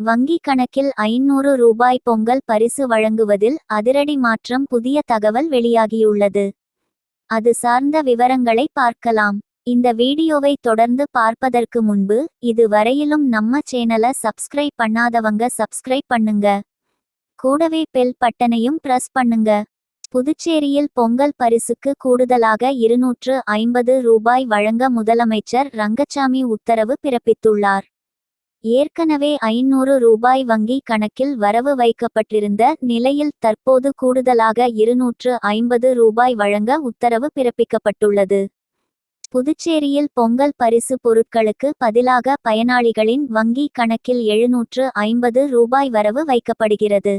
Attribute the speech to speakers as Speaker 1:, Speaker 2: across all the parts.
Speaker 1: வங்கி கணக்கில் ஐநூறு ரூபாய் பொங்கல் பரிசு வழங்குவதில் அதிரடி மாற்றம் புதிய தகவல் வெளியாகியுள்ளது. அது சார்ந்த விவரங்களை பார்க்கலாம். இந்த வீடியோவை தொடர்ந்து பார்ப்பதற்கு முன்பு இது வரையிலும் நம்ம சேனலை சப்ஸ்கிரைப் பண்ணாதவங்க சப்ஸ்கிரைப் பண்ணுங்க. கூடவே பெல் பட்டனையும் பிரஸ் பண்ணுங்க. புதுச்சேரியில் பொங்கல் பரிசுக்கு கூடுதலாக இருநூற்று ஐம்பது ரூபாய் வழங்க முதலமைச்சர் ரங்கசாமி உத்தரவு பிறப்பித்துள்ளார். ஏற்கனவே ஐநூறு ரூபாய் வங்கி கணக்கில் வரவு வைக்கப்பட்டிருந்த நிலையில் தற்போது கூடுதலாக இருநூற்று ஐம்பது ரூபாய் வழங்க உத்தரவு பிறப்பிக்கப்பட்டுள்ளது. புதுச்சேரியில் பொங்கல் பரிசு பொருட்களுக்கு பதிலாக பயனாளிகளின் வங்கி கணக்கில் எழுநூற்று ஐம்பது ரூபாய் வரவு வைக்கப்படுகிறது.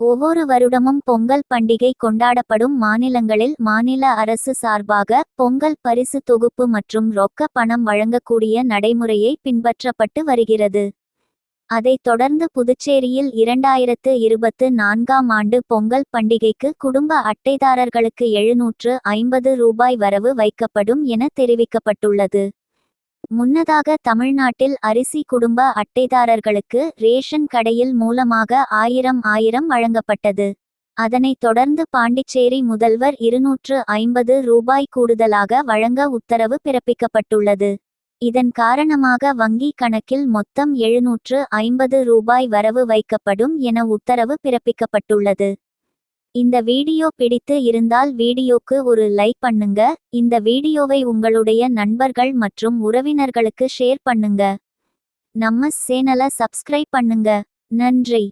Speaker 1: ஒவ்வொரு வருடமும் பொங்கல் பண்டிகை கொண்டாடப்படும் மாநிலங்களில் மாநில அரசு சார்பாக பொங்கல் பரிசு தொகுப்பு மற்றும் ரொக்க பணம் வழங்கக்கூடிய நடைமுறையை பின்பற்றப்பட்டு வருகிறது. அதைத் தொடர்ந்து புதுச்சேரியில் இரண்டாயிரத்து இருபத்து நான்காம் ஆண்டு பொங்கல் பண்டிகைக்கு குடும்ப அட்டைதாரர்களுக்கு எழுநூற்று ஐம்பது ரூபாய் வரவு வைக்கப்படும் என தெரிவிக்கப்பட்டுள்ளது. முன்னதாக தமிழ்நாட்டில் அரிசி குடும்ப அட்டைதாரர்களுக்கு ரேஷன் கடையில் மூலமாக ஆயிரம் ஆயிரம் வழங்கப்பட்டது. அதனைத் தொடர்ந்து பாண்டிச்சேரி முதல்வர் இருநூற்று ஐம்பது ரூபாய் கூடுதலாக வழங்க உத்தரவு பிறப்பிக்கப்பட்டுள்ளது. இதன் காரணமாக வங்கி கணக்கில் மொத்தம் எழுநூற்று ஐம்பது ரூபாய் வரவு வைக்கப்படும் என உத்தரவு பிறப்பிக்கப்பட்டுள்ளது. இந்த வீடியோ பிடித்து இருந்தால் வீடியோக்கு ஒரு லைக் பண்ணுங்க. இந்த வீடியோவை உங்களுடைய நண்பர்கள் மற்றும் உறவினர்களுக்கு ஷேர் பண்ணுங்க. நம்ம சேனலை சப்ஸ்கிரைப் பண்ணுங்க. நன்றி.